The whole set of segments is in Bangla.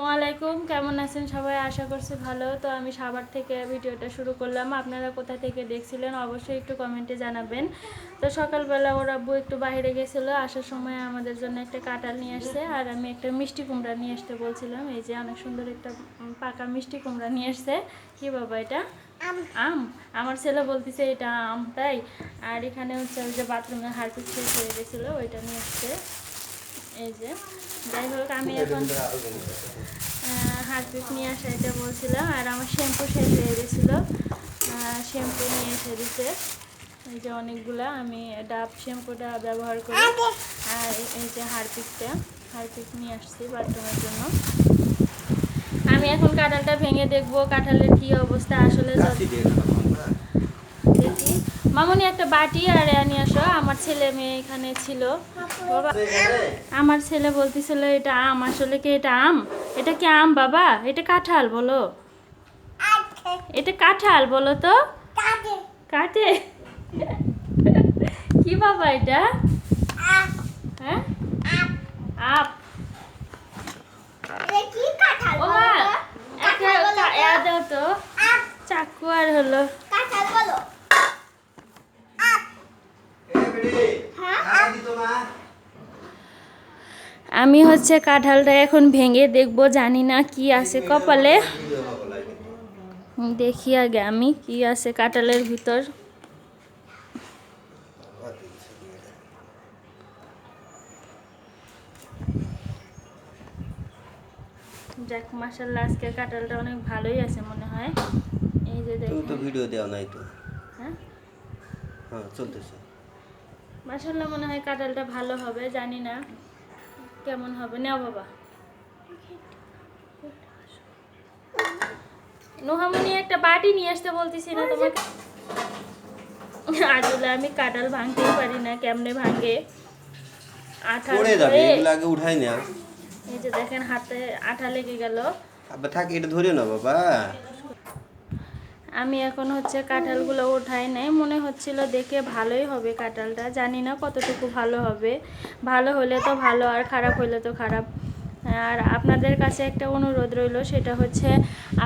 আসসালামু আলাইকুম। কেমন আছেন সবাই? আশা করছি ভালো। তো আমি সাভার থেকে ভিডিওটা শুরু করলাম। আপনারা কোথা থেকে দেখছিলেন অবশ্যই একটু কমেন্টে জানাবেন। তো সকালবেলা ওর আব্বু একটু বাইরে গেছিল। আসার সময় আমাদের জন্য একটা কাঁঠাল নিয়ে আসছে। আর আমি একটা মিষ্টি কুমড়া নিয়ে আসতে বলছিলাম। এই যে অনেক সুন্দর একটা পাকা মিষ্টি কুমড়া নিয়ে আসছে। কি বাবা এটা? আম। আমার ছেলে বলতেছে এটা আম তাই? আর এখানে হচ্ছে ওই যে বাথরুমে হারপিক শেষ হয়ে গেছিল ওইটা নিয়ে আসছে। এই যে যাই হোক আমি এখন হারপিক নিয়ে আসা এটা বলছিলাম আর আমার শ্যাম্পু শেষ হয়ে গেছিল। শ্যাম্পু নিয়ে এসে দিছে। এই যে অনেকগুলা আমি ডাব শ্যাম্পুটা ব্যবহার করি। আর! এই যে হারপিকটা হারপিক নিয়ে আসছি বাথরুমের জন্য। আমি এখন কাঁঠালটা ভেঙে দেখব কাঁঠালের কি অবস্থা আসলে মামনি একটা বাটি আর নিয়ে আসো। আমার ছেলে মেয়ে এখানে ছিল। আমার ছেলে বলতেছিল, এটা আম, আসলে কি এটা আম? এটা কি আম বাবা? এটা কাঁঠাল, বলো। এটা কাঁঠাল, বলো তো। কাটে। কি বাবা এটা? হ্যাঁ? আপ। তো। চাকু আর হলো। আমি হচ্ছে কাঁঠালটা এখন ভেঙে দেখব জানি না কি আছে কপালে। দেখি আগে আমি কি আছে কাঁঠালের ভিতর। যাক মাসাল্লাহ আজকে কাঁঠালটা অনেক ভালোই আছে মনে হয়। এই যে তো ভিডিও দেওয়া নাই তো। হ্যাঁ? হ্যাঁ চলতেছে। মাসাল্লাহ মনে হয় কাঁঠালটা ভালো হবে জানি না। কেমন হবে? নাও বাবা। নোহামনি একটা বাটি নিয়ে আসতে বলতেছি না তোমাকে। আসলে আমি কাঁঠাল ভাঙতেই পারি না কেমনে ভাঙে? আঠা পড়ে যাবে এগুলো আগে উঠাই না এই যে দেখেন হাতে আঠা লেগে গেল। আবার থাক এটা ধরে না বাবা। আমি এখন হচ্ছে কাঁঠালগুলো ওঠাই নাই। মনে হচ্ছিল দেখে ভালোই হবে কাঁঠালটা। জানি না কতটুকু ভালো হবে। ভালো হলে তো ভালো, আর খারাপ হলে তো খারাপ। আর আপনাদের কাছে একটা অনুরোধ রইল, সেটা হচ্ছে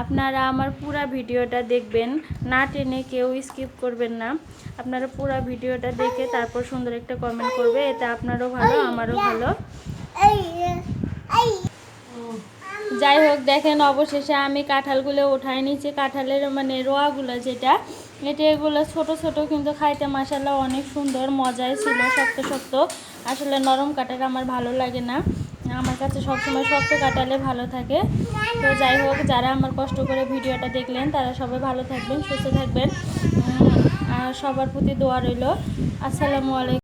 আপনারা আমার পুরা ভিডিওটা দেখবেন। না টেনে কেউ স্কিপ করবেন না। আপনারা পুরা ভিডিওটা দেখে তারপর সুন্দর একটা কমেন্ট করবে। এতে আপনারও ভালো, আমারও ভালো। যাই হোক, দেখেন অবশেষে আমি কাঁঠালগুলো উঠাই নিচ্ছি কাঁঠালের মানে রোয়াগুলো যেটা, এটা এগুলো ছোট ছোট কিন্তু খাইতে মাসাল্লাহ অনেক সুন্দর, মজাই ছিল, শক্ত শক্ত। আসলে নরম কাঁঠাল আমার ভালো লাগে না। আমার কাছে সবসময় শক্ত কাঁঠালে ভালো থাকে। তো যাই হোক, যারা আমার কষ্ট করে ভিডিওটা দেখলেন, তারা সবাই ভালো থাকবেন, সুস্থ থাকবেন। আর সবার প্রতি দোয়া রইল। আসসালামু আলাইকুম।